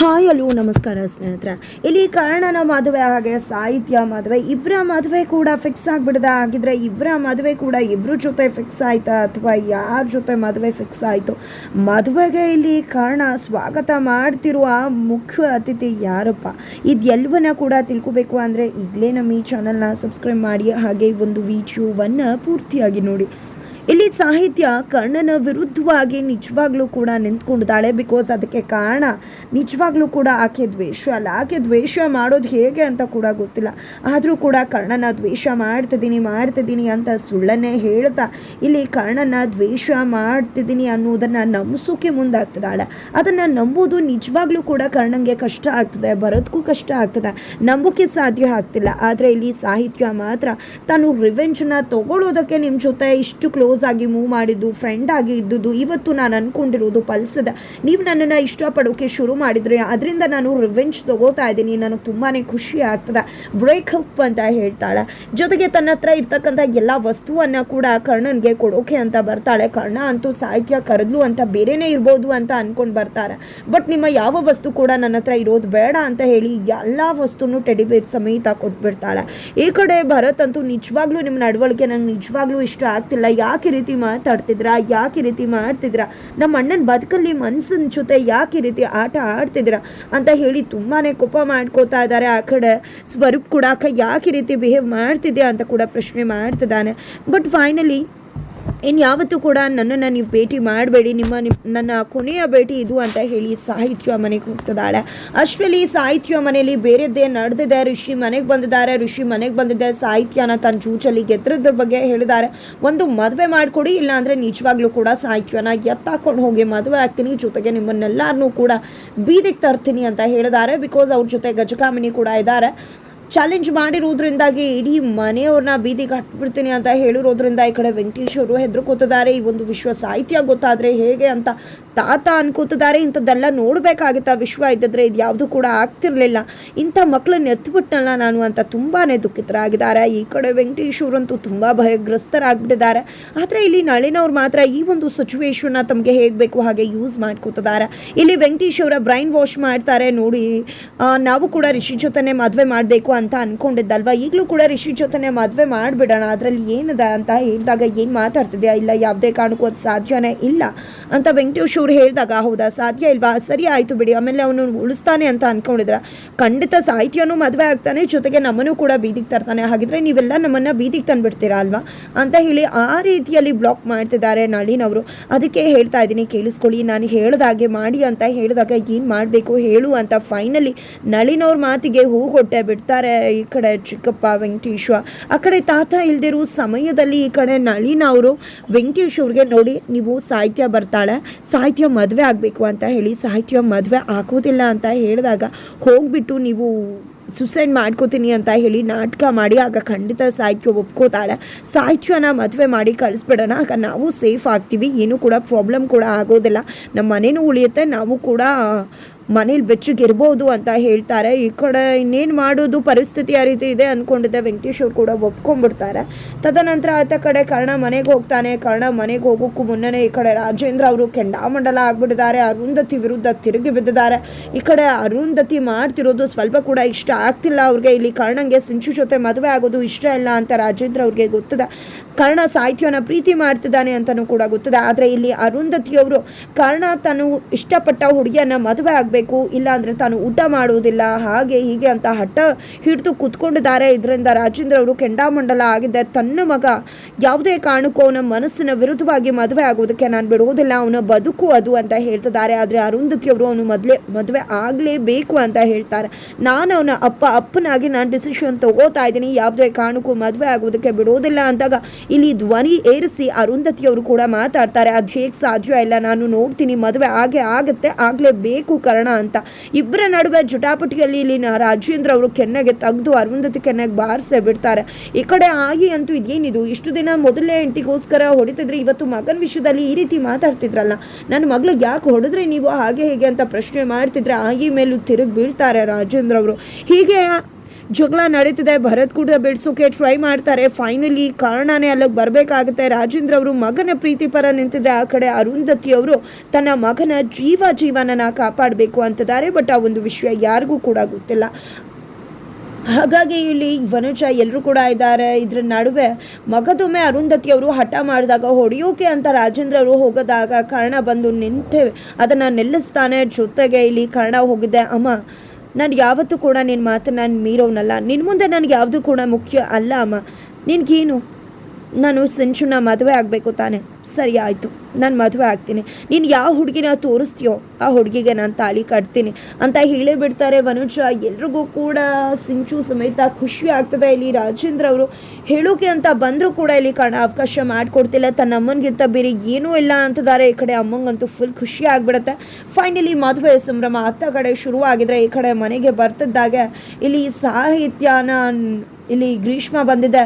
Hi hello ನಮಸ್ಕಾರ ಸ್ನೇಹಿತರೆ. ಇಲ್ಲಿ ಕರ್ಣನ ಮದುವೆ ಹಾಗೆ ಸಾಹಿತ್ಯ ಮದುವೆ. ಇಬ್ಬರ ಮದುವೆ ಕೂಡ ಫಿಕ್ಸ್ ಆಗಿಬಿಡ್ದ. ಆಗಿದ್ರೆ ಇಬ್ಬರ ಮದುವೆ ಕೂಡ ಇಬ್ಬರ ಜೊತೆ ಫಿಕ್ಸ್ ಆಯ್ತಾ ಅಥವಾ ಯಾರ ಜೊತೆ ಮದುವೆ ಫಿಕ್ಸ್ ಆಯಿತು? ಮದುವೆಗೆ ಇಲ್ಲಿ ಕರ್ಣ ಸ್ವಾಗತ ಮಾಡ್ತಿರುವ ಮುಖ್ಯ ಅತಿಥಿ ಯಾರಪ್ಪ? ಇದೆಲ್ಲವನ್ನ ಕೂಡ ತಿಳ್ಕೊಬೇಕು ಅಂದರೆ ಈಗಲೇ ನಮ್ಮ ಈ ಚಾನಲ್ನ ಸಬ್ಸ್ಕ್ರೈಬ್ ಮಾಡಿ. ಹಾಗೆ ಒಂದು ವಿಡಿಯೋವನ್ನು ಪೂರ್ತಿಯಾಗಿ ನೋಡಿ. ಇಲ್ಲಿ ಸಾಹಿತ್ಯ ಕರ್ಣನ ವಿರುದ್ಧವಾಗಿ ನಿಜವಾಗ್ಲೂ ಕೂಡ ನಿಂತ್ಕೊಂಡಿದ್ದಾಳೆ. ಬಿಕಾಸ್ ಅದಕ್ಕೆ ಕಾರಣ ನಿಜವಾಗ್ಲೂ ಕೂಡ ಆಕೆ ದ್ವೇಷ ಅಲ್ಲ. ಆಕೆ ದ್ವೇಷ ಮಾಡೋದು ಹೇಗೆ ಅಂತ ಕೂಡ ಗೊತ್ತಿಲ್ಲ. ಆದರೂ ಕೂಡ ಕರ್ಣನ ದ್ವೇಷ ಮಾಡ್ತಿದ್ದೀನಿ ಮಾಡ್ತಿದ್ದೀನಿ ಅಂತ ಸುಳ್ಳನ್ನೇ ಹೇಳ್ತಾ ಇಲ್ಲಿ ಕರ್ಣನ ದ್ವೇಷ ಮಾಡ್ತಿದ್ದೀನಿ ಅನ್ನೋದನ್ನು ನಂಬಿಸೋಕೆ ಮುಂದಾಗ್ತಿದ್ದಾಳೆ. ಅದನ್ನು ನಂಬೋದು ನಿಜವಾಗ್ಲೂ ಕೂಡ ಕರ್ಣಂಗೆ ಕಷ್ಟ ಆಗ್ತದೆ ಬರೋದಕ್ಕೂ ಕಷ್ಟ ಆಗ್ತದೆ. ನಂಬೋಕೆ ಸಾಧ್ಯ ಆಗ್ತಿಲ್ಲ. ಆದರೆ ಇಲ್ಲಿ ಸಾಹಿತ್ಯ ಮಾತ್ರ ತಾನು ರಿವೆಂಜ್ನ ತಗೊಳ್ಳೋದಕ್ಕೆ ನಿಮ್ಮ ಜೊತೆ ಇಷ್ಟು ಕ್ಲೋಸ್ ಆಗಿ ಮೂವ್ ಮಾಡಿದ್ದು ಫ್ರೆಂಡ್ ಆಗಿ ಇದ್ದುದು ಇವತ್ತು ನಾನು ಅನ್ಕೊಂಡಿರೋದು ಪಲ್ಸದ. ನೀವು ನನ್ನನ್ನು ಇಷ್ಟಪಡೋಕೆ ಶುರು ಮಾಡಿದ್ರೆ, ಅದರಿಂದ ನಾನು ರಿವೆಂಜ್ ತಗೋತಾ ಇದ್ದೀನಿ, ನನಗೆ ತುಂಬಾ ಖುಷಿ ಆಗ್ತದೆ. ಬ್ರೇಕಪ್ ಅಂತ ಹೇಳ್ತಾಳೆ. ಜೊತೆಗೆ ತನ್ನ ಹತ್ರ ಇರ್ತಕ್ಕಂಥ ಎಲ್ಲ ವಸ್ತುವನ್ನು ಕೂಡ ಕರ್ಣನ್ಗೆ ಕೊಡೋಕೆ ಅಂತ ಬರ್ತಾಳೆ. ಕರ್ಣ ಅಂತೂ ಸಾಹಿತ್ಯ ಕರೆದ್ಲು ಅಂತ ಬೇರೆನೇ ಇರ್ಬೋದು ಅಂತ ಅಂದ್ಕೊಂಡು ಬರ್ತಾರೆ. ಬಟ್ ನಿಮ್ಮ ಯಾವ ವಸ್ತು ಕೂಡ ನನ್ನ ಹತ್ರ ಇರೋದು ಬೇಡ ಅಂತ ಹೇಳಿ ಎಲ್ಲ ವಸ್ತುನು ಟೆಡಿಬೇರ್ ಸಮೇತ ಕೊಟ್ಬಿಡ್ತಾಳೆ. ಈ ಕಡೆ ಭರತ್ ಅಂತೂ ನಿಜವಾಗ್ಲೂ ನಿಮ್ಮ ನಡವಳಿಕೆ ನಂಗೆ ನಿಜವಾಗ್ಲೂ ಇಷ್ಟ ಆಗ್ತಿಲ್ಲ. ಯಾಕೆ ಈ ರೀತಿ ಮಾತಾಡ್ತಿದ್ರಾ? ಯಾಕೆ ರೀತಿ ಮಾಡ್ತಿದ್ರಾ? ನಮ್ಮ ಅಣ್ಣನ ಬದುಕಲ್ಲಿ ಮನ್ಸಿನ ಜೊತೆ ಯಾಕೆ ರೀತಿ ಆಟ ಆಡ್ತಿದ್ರಾ? ಅಂತ ಹೇಳಿ ತುಂಬಾನೇ ಕೋಪ ಮಾಡ್ಕೋತಾ ಇದ್ದಾರೆ ಆ ಕಡೆ. ಸ್ವರೂಪ್ ಕೂಡ ಯಾಕೆ ರೀತಿ ಬಿಹೇವ್ ಮಾಡ್ತಿದ್ಯಾ ಅಂತ ಕೂಡ ಪ್ರಶ್ನೆ ಮಾಡ್ತಿದ್ದಾನೆ. ಬಟ್ ಫೈನಲಿ ಇನ್ಯಾವತ್ತೂ ಕೂಡ ನನ್ನನ್ನು ನೀವು ಭೇಟಿ ಮಾಡಬೇಡಿ. ನಿಮ್ಮ ನಿಮ್ಮ, ನನ್ನ ಕೊನೆಯ ಭೇಟಿ ಇದು ಅಂತ ಹೇಳಿ ಸಾಹಿತ್ಯ ಮನೆಗೆ ಹೋಗ್ತದಾಳೆ ಅಷ್ಟರಲ್ಲಿ ಸಾಹಿತ್ಯ ಮನೆಯಲ್ಲಿ ಬೇರೆದ್ದೇ ನಡೆದಿದೆ. ಋಷಿ ಮನೆಗೆ ಬಂದಿದ್ದಾರೆ. ಋಷಿ ಮನೆಗೆ ಬಂದಿದ್ದೆ ಸಾಹಿತ್ಯನ ತನ್ನ ಜೂಚಲ್ಲಿ ಗೆದ್ರದ್ರ ಬಗ್ಗೆ ಹೇಳಿದ್ದಾರೆ. ಒಂದು ಮದುವೆ ಮಾಡಿಕೊಡಿ, ಇಲ್ಲಾಂದರೆ ನಿಜವಾಗ್ಲೂ ಕೂಡ ಸಾಹಿತ್ಯನ ಎತ್ತಾಕೊಂಡು ಹೋಗಿ ಮದುವೆ ಆಗ್ತೀನಿ. ಜೊತೆಗೆ ನಿಮ್ಮನ್ನೆಲ್ಲರನ್ನೂ ಕೂಡ ಬೀದಿಗೆ ತರ್ತೀನಿ ಅಂತ ಹೇಳಿದ್ದಾರೆ. ಬಿಕಾಸ್ ಅವ್ರ ಜೊತೆ ಗಜಕಾಮಿನಿ ಕೂಡ ಇದ್ದಾರೆ. ಚಾಲೆಂಜ್ ಮಾಡಿರೋದ್ರಿಂದಾಗಿ ಇಡೀ ಮನೆಯವ್ರನ್ನ ಬೀದಿಗೆ ಹಟ್ಬಿಡ್ತೀನಿ ಅಂತ ಹೇಳಿರೋದ್ರಿಂದ ಈ ಕಡೆ ವೆಂಕಟೇಶ್ ಅವರು ಹೆದರ್ಕೋತಿದ್ದಾರೆ. ಈ ಒಂದು ವಿಶ್ವ ಸಾಹಿತ್ಯ ಗೊತ್ತಾದರೆ ಹೇಗೆ ಅಂತ ತಾತ ಅನ್ಕೋತಿದ್ದಾರೆ. ಇಂಥದ್ದೆಲ್ಲ ನೋಡಬೇಕಾಗಿತ್ತ ವಿಶ್ವ ಇದ್ದಿದ್ರೆ ಇದು ಯಾವುದು ಕೂಡ ಆಗ್ತಿರಲಿಲ್ಲ. ಇಂಥ ಮಕ್ಕಳನ್ನ ಎತ್ಬಿಟ್ಟಲ್ಲ ನಾನು ಅಂತ ತುಂಬಾ ದುಃಖಿತರಾಗಿದ್ದಾರೆ. ಈ ಕಡೆ ವೆಂಕಟೇಶ್ ಅವರಂತೂ ತುಂಬ ಭಯಗ್ರಸ್ತರಾಗ್ಬಿಟ್ಟಿದ್ದಾರೆ. ಆದರೆ ಇಲ್ಲಿ ನಳಿನವ್ರು ಮಾತ್ರ ಈ ಒಂದು ಸಿಚುವೇಶನ್ನ ತಮಗೆ ಹೇಗೆ ಬೇಕು ಹಾಗೆ ಯೂಸ್ ಮಾಡ್ಕೋತಿದ್ದಾರೆ. ಇಲ್ಲಿ ವೆಂಕಟೇಶ್ ಅವರ ಬ್ರೈನ್ ವಾಶ್ ಮಾಡ್ತಾರೆ. ನೋಡಿ ನಾವು ಕೂಡ ರಿಷಿ ಜೊತೆನೆ ಮದುವೆ ಮಾಡಬೇಕು ಅಂತ ಅನ್ಕೊಂಡಿದ್ದಲ್ವಾ? ಈಗಲೂ ಕೂಡ ರಿಷಿ ಜೊತೆನೆ ಮದುವೆ ಮಾಡಿಬಿಡೋಣ. ಅದರಲ್ಲಿ ಏನಿದೆ ಅಂತ ಹೇಳಿದಾಗ ಏನು ಮಾತಾಡ್ತಿದ್ಯಾ? ಇಲ್ಲ, ಯಾವುದೇ ಕಾರಣಕ್ಕೂ ಅದು ಸಾಧ್ಯನೇ ಇಲ್ಲ ಅಂತ ವೆಂಕಟೇಶ್ ಅವ್ರು ಹೇಳಿದಾಗ, ಹೌದಾ, ಸಾಧ್ಯ ಇಲ್ವಾ? ಸರಿ, ಆಯಿತು ಬಿಡಿ. ಆಮೇಲೆ ಅವನು ಉಳಿಸ್ತಾನೆ ಅಂತ ಅನ್ಕೊಂಡಿದ್ರ. ಖಂಡಿತ ಸಾಹಿತ್ಯನೂ ಮದುವೆ ಆಗ್ತಾನೆ, ಜೊತೆಗೆ ನಮ್ಮನ್ನು ಕೂಡ ಬೀದಿಗೆ ತರ್ತಾನೆ. ಹಾಗಿದ್ರೆ ನೀವೆಲ್ಲ ನಮ್ಮನ್ನು ಬೀದಿಗೆ ತಂದುಬಿಡ್ತೀರಾ ಅಲ್ವಾ? ಅಂತ ಹೇಳಿ ಆ ರೀತಿಯಲ್ಲಿ ಬ್ಲಾಕ್ ಮಾಡ್ತಿದ್ದಾರೆ ನಳಿನವರು ಅದಕ್ಕೆ ಹೇಳ್ತಾ ಇದ್ದೀನಿ, ಕೇಳಿಸ್ಕೊಳ್ಳಿ. ನಾನು ಹೇಳಿದಾಗೆ ಮಾಡಿ ಅಂತ ಹೇಳಿದಾಗ ಏನು ಮಾಡಬೇಕು ಹೇಳು ಅಂತ ಫೈನಲಿ ನಳಿನವ್ರ ಮಾತಿಗೆ ಹೂ ಕೊಟ್ಟೆ ಬಿಡ್ತಾರೆ. ಈ ಕಡೆ ಚಿಕ್ಕಪ್ಪ ವೆಂಕಟೇಶ್ವ, ಆ ಕಡೆ ತಾತ ಇಲ್ದಿರೋ ಸಮಯದಲ್ಲಿ ಈ ಕಡೆ ನಳಿನ ಅವರು ವೆಂಕಟೇಶ್ ಅವ್ರಿಗೆ ನೋಡಿ, ನೀವು ಸಾಹಿತ್ಯ ಬರ್ತಾಳೆ, ಸಾಹಿತ್ಯ ಮದುವೆ ಆಗಬೇಕು ಅಂತ ಹೇಳಿ, ಸಾಹಿತ್ಯ ಮದುವೆ ಆಗೋದಿಲ್ಲ ಅಂತ ಹೇಳಿದಾಗ ಹೋಗ್ಬಿಟ್ಟು ನೀವು ಸುಸೈಡ್ ಮಾಡ್ಕೋತೀನಿ ಅಂತ ಹೇಳಿ ನಾಟಕ ಮಾಡಿ, ಆಗ ಖಂಡಿತ ಸಾಹಿತ್ಯ ಒಪ್ಕೋತಾಳೆ. ಸಾಹಿತ್ಯನ ಮದುವೆ ಮಾಡಿ ಕಳಿಸ್ಬಿಡೋಣ, ಆಗ ನಾವು ಸೇಫ್ ಆಗ್ತೀವಿ, ಏನೂ ಕೂಡ ಪ್ರಾಬ್ಲಮ್ ಕೂಡ ಆಗೋದಿಲ್ಲ. ನಮ್ಮ ಮನೇನೂ ಉಳಿಯುತ್ತೆ, ನಾವು ಕೂಡ ಮನೇಲಿ ಬೆಚ್ಚಗಿರ್ಬೋದು ಅಂತ ಹೇಳ್ತಾರೆ. ಈ ಕಡೆ ಇನ್ನೇನು ಮಾಡೋದು ಪರಿಸ್ಥಿತಿ ಆ ರೀತಿ ಇದೆ ಅಂದ್ಕೊಂಡಿದ್ದೆ ವೆಂಕಟೇಶ್ ಅವ್ರು ಕೂಡ ಒಪ್ಕೊಂಡ್ಬಿಡ್ತಾರೆ. ತದನಂತರ ಆತ ಕಡೆ ಕರ್ಣ ಮನೆಗೆ ಹೋಗ್ತಾನೆ. ಕರ್ಣ ಮನೆಗೆ ಹೋಗೋಕ್ಕೂ ಮುನ್ನನೇ ಈ ಕಡೆ ರಾಜೇಂದ್ರ ಅವರು ಕೆಂಡಾಮಂಡಲ ಆಗ್ಬಿಟ್ಟಿದ್ದಾರೆ. ಅರುಂಧತಿ ವಿರುದ್ಧ ತಿರುಗಿ ಬಿದ್ದಿದ್ದಾರೆ. ಈ ಕಡೆ ಅರುಂಧತಿ ಮಾಡ್ತಿರೋದು ಸ್ವಲ್ಪ ಕೂಡ ಇಷ್ಟ ಆಗ್ತಿಲ್ಲ ಅವ್ರಿಗೆ. ಇಲ್ಲಿ ಕರ್ಣಂಗೆ ಸಿಂಚು ಜೊತೆ ಮದುವೆ ಆಗೋದು ಇಷ್ಟ ಇಲ್ಲ ಅಂತ ರಾಜೇಂದ್ರ ಅವ್ರಿಗೆ ಗೊತ್ತಿದೆ. ಕರ್ಣ ಸಾಹಿತ್ಯನ ಪ್ರೀತಿ ಮಾಡ್ತಿದ್ದಾನೆ ಅಂತಲೂ ಕೂಡ ಗೊತ್ತಿದೆ. ಆದರೆ ಇಲ್ಲಿ ಅರುಂಧತಿಯವರು ಕರ್ಣ ತಾನು ಇಷ್ಟಪಟ್ಟ ಹುಡುಗಿಯನ್ನ ಮದುವೆ ಆಗಬೇಕು ಇಲ್ಲ ಅಂದರೆ ತಾನು ಊಟ ಮಾಡುವುದಿಲ್ಲ. ಹಾಗೆ ಹೀಗೆ ಅಂತ ಹಠ ಹಿಡಿದು ಕುತ್ಕೊಂಡಿದ್ದಾರೆ. ಇದರಿಂದ ರಾಜೇಂದ್ರ ಅವರು ಕೆಂಡಾಮಂಡಲ ಆಗಿದೆ ತನ್ನ ಮಗ ಯಾವುದೇ ಕಾರಣಕ್ಕೂ ಅವನ ಮನಸ್ಸಿನ ವಿರುದ್ಧವಾಗಿ ಮದುವೆ ಆಗೋದಕ್ಕೆ ನಾನು ಬಿಡುವುದಿಲ್ಲ. ಅವನ ಬದುಕು ಅದು ಅಂತ ಹೇಳ್ತಿದ್ದಾರೆ. ಆದರೆ ಅರುಂಧತಿ ಅವರು ಅವನು ಮೊದಲೇ, ಮದುವೆ ಆಗಲೇಬೇಕು ಅಂತ ಹೇಳ್ತಾರೆ. ನಾನು ಅವನ ಅಪ್ಪ, ಅಪ್ಪನಾಗಿ ನಾನು ಡಿಸಿಷನ್ ತಗೋತಾ ಇದ್ದೀನಿ. ಯಾವುದೇ ಕಾರಣಕ್ಕೂ ಮದುವೆ ಆಗುವುದಕ್ಕೆ ಬಿಡೋದಿಲ್ಲ ಅಂದಾಗ ಇಲ್ಲಿ ಧ್ವನಿ ಏರಿಸಿ ಅರುಂಧತಿಯವರು ಕೂಡ ಮಾತಾಡ್ತಾರೆ. ಅದು ಹೇಗೆ ಸಾಧ್ಯ ಇಲ್ಲ. ನಾನು ನೋಡ್ತೀನಿ, ಮದುವೆ ಆಗೇ ಆಗುತ್ತೆ, ಆಗಲೇಬೇಕು ಕರ್ಣ ಅಂತ. ಇಬ್ಬರ ನಡುವೆ ಜುಟಾಪುಟಿಯಲ್ಲಿ ಇಲ್ಲಿ ನ- ರಾಜೇಂದ್ರ ಅವರು ಕೆನ್ನೆಗೆ ತೆಗೆದು ಅರುಂಧತಿ ಕೆನ್ನೆಗೆ ಬಾರಿಸೇ ಬಿಡ್ತಾರೆ. ಈ ಕಡೆ ಆಗಿ ಅಂತೂ ಇದೇನಿದು? ಇಷ್ಟು ದಿನ ಮೊದಲೇ ಹೆಂಡತಿಗೋಸ್ಕರ ಹೊಡಿತಿದ್ರೆ, ಇವತ್ತು ಮಗನ ವಿಷಯದಲ್ಲಿ ಈ ರೀತಿ ಮಾತಾಡ್ತಿದ್ರಲ್ಲ. ನನ್ನ ಮಗಳಿಗೆ ಯಾಕೆ ಹೊಡೆದ್ರೆ ನೀವು? ಹಾಗೆ ಹೇಗೆ ಅಂತ ಪ್ರಶ್ನೆ ಮಾಡ್ತಿದ್ರೆ ಆಗಿ ಮೇಲೂ ತಿರುಗಿ ಬೀಳ್ತಾರೆ ರಾಜೇಂದ್ರ ಅವರು. ಹೀಗೆ ಜಗಳ ನಡೀತಿದೆ. ಭರತ್ ಕೂಡ ಬಿಡಿಸೋಕೆ ಟ್ರೈ ಮಾಡ್ತಾರೆ. ಫೈನಲಿ ಕಾರಣನೇ ಅಲ್ಲಿಗೆ ಬರಬೇಕಾಗುತ್ತೆ. ರಾಜೇಂದ್ರ ಅವರು ಮಗನ ಪ್ರೀತಿ ಪರ ಆ ಕಡೆ ಅರುಂಧತಿ ಅವರು ತನ್ನ ಮಗನ ಜೀವ ಜೀವನನ ಕಾಪಾಡಬೇಕು ಅಂತಿದ್ದಾರೆ. ಬಟ್ ಆ ಒಂದು ವಿಷಯ ಯಾರಿಗೂ ಕೂಡ ಗೊತ್ತಿಲ್ಲ. ಹಾಗಾಗಿ ಇಲ್ಲಿ ವನುಜ ಎಲ್ಲರೂ ಕೂಡ ಇದ್ದಾರೆ. ಇದ್ರ ನಡುವೆ ಮಗದೊಮ್ಮೆ ಅರುಂಧತಿ ಅವರು ಹಠ ಮಾಡಿದಾಗ ಹೊಡೆಯೋಕೆ ಅಂತ ರಾಜೇಂದ್ರ ಅವರು ಹೋಗೋದಾಗ ಕರ್ಣ ಬಂದು ನಿಂತೇವೆ ಅದನ್ನು ನಿಲ್ಲಿಸ್ತಾನೆ ಜೊತೆಗೆ ಇಲ್ಲಿ ಕರ್ಣ ಹೋಗಿದ್ದೆ ಅಮ್ಮ ನಾನು ಯಾವತ್ತೂ ಕೂಡ ನಿನ್ನ ಮಾತು ನಾನು ಮೀರೋನಲ್ಲ. ನಿನ್ನ ಮುಂದೆ ನನಗೆ ಯಾವುದು ಕೂಡ ಮುಖ್ಯ ಅಲ್ಲ, ಅಮ್ಮ. ನಿನಗೇನು? ನಾನು ಸಿಂಚುನ ಮದುವೆ ಆಗಬೇಕು ತಾನೆ. ಸರಿ ಆಯಿತು, ನಾನು ಮದುವೆ ಆಗ್ತೀನಿ. ನೀನು ಯಾವ ಹುಡುಗಿನ ತೋರಿಸ್ತೀಯೋ ಆ ಹುಡುಗಿಗೆ ನಾನು ತಾಳಿ ಕಟ್ತೀನಿ ಅಂತ ಹೇಳೇ ಬಿಡ್ತಾರೆ ವನುಜ ಎಲ್ರಿಗೂ ಕೂಡ ಸಿಂಚು ಸಮೇತ ಖುಷಿ ಆಗ್ತದೆ ಇಲ್ಲಿ ರಾಜೇಂದ್ರ ಅವರು. ಹೇಳೋಕೆ ಅಂತ ಬಂದರೂ ಕೂಡ ಇಲ್ಲಿ ಕಾರಣ ಅವಕಾಶ ಮಾಡಿಕೊಡ್ತಿಲ್ಲ. ತನ್ನ ಅಮ್ಮನಿಗಿಂತ ಬೇರೆ ಏನೂ ಇಲ್ಲ ಅಂತಿದ್ದಾರೆ ಈ ಕಡೆ ಅಮ್ಮಂಗಂತೂ ಫುಲ್ ಖುಷಿ ಆಗಿಬಿಡುತ್ತೆ. ಫೈನಲಿ ಮದುವೆ ಸಂಭ್ರಮ ಅತ್ತ ಕಡೆ ಶುರುವಾಗಿದ್ರೆ ಈ ಕಡೆ ಮನೆಗೆ ಬರ್ತಿದ್ದಾಗೆ ಇಲ್ಲಿ ಸಾಹಿತ್ಯನ ಇಲ್ಲಿ ಗ್ರೀಷ್ಮ ಬಂದಿದೆ.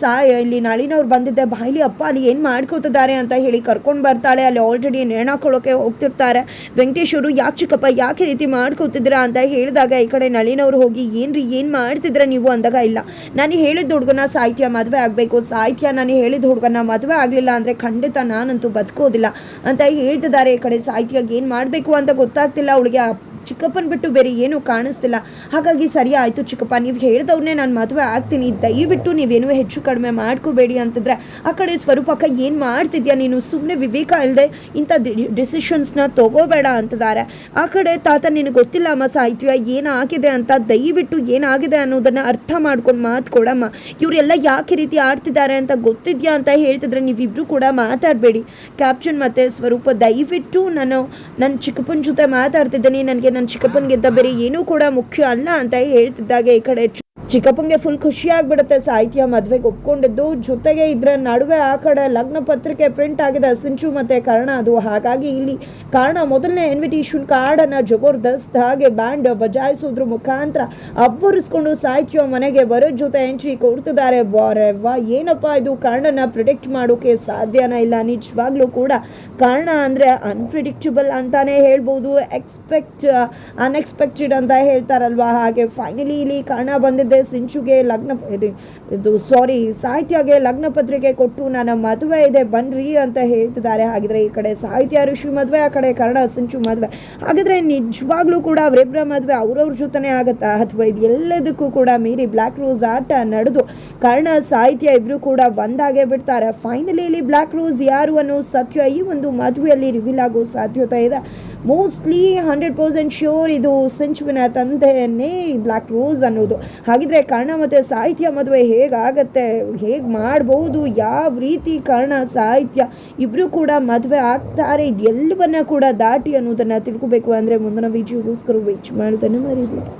ಸಾ ಇಲ್ಲಿ ನಳಿನವ್ರು ಬಂದಿದ್ದೆ. ಬಾಯಿಲಿ ಅಪ್ಪ ಅಲ್ಲಿ ಏನು ಮಾಡ್ಕೋತಿದ್ದಾರೆ ಅಂತ ಹೇಳಿ ಕರ್ಕೊಂಡು ಬರ್ತಾಳೆ. ಅಲ್ಲಿ ಆಲ್ರೆಡಿ ನೇಣಾಕೊಳ್ಳೋಕೆ ಹೋಗ್ತಿರ್ತಾರೆ. ವೆಂಕಟೇಶ್ವರು ಯಾಕೆ ಚಿಕ್ಕಪ್ಪ, ಯಾಕೆ ರೀತಿ ಮಾಡ್ಕೋತಿದ್ದೀರಾ? ಅಂತ ಹೇಳಿದಾಗ ಈ ಕಡೆ ನಳಿನವ್ರು ಹೋಗಿ, ಏನ್ರಿ, ಏನು ಮಾಡ್ತಿದ್ರ ನೀವು? ಅಂದಾಗ, ಇಲ್ಲ. ನಾನು ಹೇಳಿದ ಹುಡುಗನ ಸಾಹಿತ್ಯ ಮದುವೆ ಆಗಬೇಕು. ಸಾಹಿತ್ಯ ನಾನು ಹೇಳಿದ ಹುಡುಗನ ಮದುವೆ ಆಗಲಿಲ್ಲ ಅಂದರೆ ಖಂಡಿತ ನಾನಂತೂ ಬದುಕೋದಿಲ್ಲ. ಅಂತ ಹೇಳ್ತಿದ್ದಾರೆ ಈ ಕಡೆ, ಸಾಹಿತ್ಯಾಗ ಏನು ಮಾಡಬೇಕು ಅಂತ ಗೊತ್ತಾಗ್ತಿಲ್ಲ. ಅವಳಿಗೆ ಚಿಕ್ಕಪ್ಪನ ಬಿಟ್ಟು ಬೇರೆ ಏನೂ ಕಾಣಿಸ್ತಿಲ್ಲ. ಹಾಗಾಗಿ ಸರಿ ಆಯಿತು ಚಿಕ್ಕಪ್ಪ, ನೀವು ಹೇಳ್ದವ್ರನ್ನೇ ನಾನು ಮದುವೆ ಆಗ್ತೀನಿ. ದಯವಿಟ್ಟು ನೀವೇನು ಹೆಚ್ಚು ಕಡಿಮೆ ಮಾಡ್ಕೋಬೇಡಿ ಅಂತಂದರೆ ಆ ಕಡೆ ಸ್ವರೂಪಕ್ಕ ಏನು ಮಾಡ್ತಿದ್ಯಾ ನೀನು? ಸುಮ್ಮನೆ ವಿವೇಕ ಇಲ್ಲದೆ ಇಂಥ ಡಿಸಿಷನ್ಸ್ನ ತಗೋಬೇಡ ಅಂತಿದ್ದಾರೆ. ಆ ಕಡೆ ತಾತ ನಿನಗೆ ಗೊತ್ತಿಲ್ಲ ಅಮ್ಮ ಸಾಹಿತ್ಯ, ಏನಾಗಿದೆ ಅಂತ ದಯವಿಟ್ಟು ಏನಾಗಿದೆ ಅನ್ನೋದನ್ನು ಅರ್ಥ ಮಾಡ್ಕೊಂಡು ಮಾತು ಕೊಡಮ್ಮ ಇವರೆಲ್ಲ ಯಾಕೆ ರೀತಿ ಆಡ್ತಿದ್ದಾರೆ ಅಂತ ಗೊತ್ತಿದ್ಯಾ ಅಂತ ಹೇಳ್ತಿದ್ರೆ ನೀವಿಬ್ರು ಕೂಡ ಮಾತಾಡಬೇಡಿ. ಕ್ಯಾಪ್ಷನ್ ಮತ್ತು ಸ್ವರೂಪ ದಯವಿಟ್ಟು ನಾನು ನನ್ನ ಚಿಕ್ಕಪ್ಪನ ಜೊತೆ ಮಾತಾಡ್ತಿದ್ದೀನಿ. ನನಗೆ ನನ್ನ ಚಿಕ್ಕಪ್ಪನಿಗಿಂತ ಬೇರೆ ಏನೂ ಕೂಡ ಮುಖ್ಯ ಅಲ್ಲ ಅಂತ ಹೇಳ್ತಿದ್ದಾಗ ಈ ಕಡೆ ಚಿಕ್ಕಪ್ಪಂಗೆ ಫುಲ್ ಖುಷಿ ಆಗ್ಬಿಡುತ್ತೆ. ಸಾಹಿತ್ಯ ಮದುವೆಗೆ ಒಪ್ಕೊಂಡಿದ್ದು. ಜೊತೆಗೆ ಇದ್ರ ನಡುವೆ ಆ ಕಡೆ ಲಗ್ನ ಪತ್ರಿಕೆ ಪ್ರಿಂಟ್ ಆಗಿದೆ ಸಿಂಚು ಮತ್ತೆ ಕಾರಣ. ಅದು ಹಾಗಾಗಿ ಇಲ್ಲಿ ಕಾರಣ ಮೊದಲನೇ ಇನ್ವಿಟೇಷನ್ ಕಾರ್ಡನ್ನು ಜಬರ್ದಸ್ತ್ ಹಾಗೆ ಬ್ಯಾಂಡ್ ಬಜಾಯಿಸೋದ್ರ ಮುಖಾಂತರ ಅಬ್ಬರಿಸ್ಕೊಂಡು ಸಾಹಿತ್ಯ ಮನೆಗೆ ಬರೋ ಜೊತೆ ಎಂಟ್ರಿ ಕೊಡ್ತಿದ್ದಾರೆ. ವಾ, ಏನಪ್ಪ ಇದು? ಕಾರಣನ ಪ್ರಿಡಿಕ್ಟ್ ಮಾಡೋಕೆ ಸಾಧ್ಯನ ಇಲ್ಲ. ನಿಜವಾಗ್ಲೂ ಕೂಡ ಕಾರಣ ಅಂದರೆ ಅನ್ಪ್ರಿಡಿಕ್ಟಬಲ್ ಅಂತಾನೆ ಹೇಳ್ಬೋದು. ಎಕ್ಸ್ಪೆಕ್ಟ್ ಅನ್ಎಕ್ಸ್ಪೆಕ್ಟೆಡ್ ಅಂತ ಹೇಳ್ತಾರಲ್ವಾ? ಹಾಗೆ ಫೈನಲಿ ಇಲ್ಲಿ ಕಾರಣ ಬಂದಿದ್ದೆ. ಸಿಂಚುಗೆ ಲಗ್ನ ಇದು- ಸಾರಿ ಸಾಹಿತ್ಯಗೆ ಲಗ್ನ ಪತ್ರಿಕೆ ಕೊಟ್ಟು ನನ್ನ ಮದುವೆ ಇದೆ, ಬನ್ರಿ ಅಂತ ಹೇಳ್ತಿದ್ದಾರೆ. ಹಾಗಿದ್ರೆ ಈ ಕಡೆ ಸಾಹಿತ್ಯ ಋಷಿ ಮದುವೆ, ಆ ಕಡೆ ಕನ್ನಡ ಸಿಂಚು ಮದುವೆ. ಹಾಗಿದ್ರೆ ನಿಜವಾಗ್ಲೂ ಕೂಡ ಅವರಿಬ್ಬರ ಮದುವೆ ಅವ್ರವ್ರ ಜೊತೆನೇ ಆಗತ್ತಾ? ಅಥವಾ ಇದು ಎಲ್ಲದಕ್ಕೂ ಕೂಡ ಮೀರಿ ಬ್ಲ್ಯಾಕ್ ರೋಸ್ ಆಟ ನಡೆದು ಕರ್ಣ ಸಾಹಿತ್ಯ ಇಬ್ರು ಕೂಡ ಒಂದಾಗೇ ಬಿಡ್ತಾರೆ. ಫೈನಲಿ ಇಲ್ಲಿ ಬ್ಲ್ಯಾಕ್ ರೋಸ್ ಯಾರು ಅನ್ನೋ ಸತ್ಯ ಈ ಒಂದು ಮದುವೆಯಲ್ಲಿ ರಿವೀಲ್ ಆಗೋ ಸಾಧ್ಯತೆ ಇದೆ. ಮೋಸ್ಟ್ಲಿ ಹಂಡ್ರೆಡ್ ಪರ್ಸೆಂಟ್ ಶ್ಯೂರ್ ಇದು ಸಂಚುವಿನ ತಂದೆಯನ್ನೇ ಬ್ಲ್ಯಾಕ್ ರೋಸ್ ಅನ್ನೋದು. ಹಾಗಿದ್ರೆ ಕರ್ಣ ಮತ್ತು ಸಾಹಿತ್ಯ ಮದುವೆ ಹೇಗಾಗತ್ತೆ? ಹೇಗೆ ಮಾಡ್ಬೋದು? ಯಾವ ರೀತಿ ಕರ್ಣ, ಸಾಹಿತ್ಯ ಇಬ್ಬರು ಕೂಡ ಮದುವೆ ಆಗ್ತಾರೆ? ಇದೆಲ್ಲವನ್ನ ಕೂಡ ದಾಟಿ ಅನ್ನೋದನ್ನು ತಿಳ್ಕೊಬೇಕು ಅಂದರೆ ಮುಂದಿನ ವಿಡಿಯೋಗೋಸ್ಕರ ವೆಚ್ ಮಾಡೋದನ್ನು ಮರಿಬೇಡಿ.